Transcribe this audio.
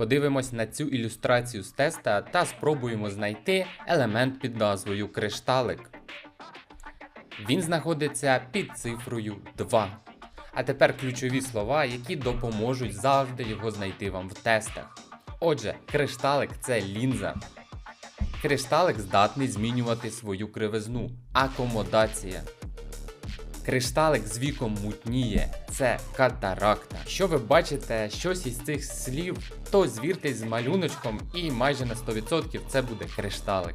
Подивимось на цю ілюстрацію з теста та спробуємо знайти елемент під назвою кришталик. Він знаходиться під цифрою 2. А тепер ключові слова, які допоможуть завжди його знайти вам в тестах. Отже, кришталик це лінза. Кришталик здатний змінювати свою кривизну. Акомодація. Кришталик з віком мутніє, це катаракта. Що ви бачите щось із цих слів, то звіртесь з малюночком і майже на 100% це буде кришталик.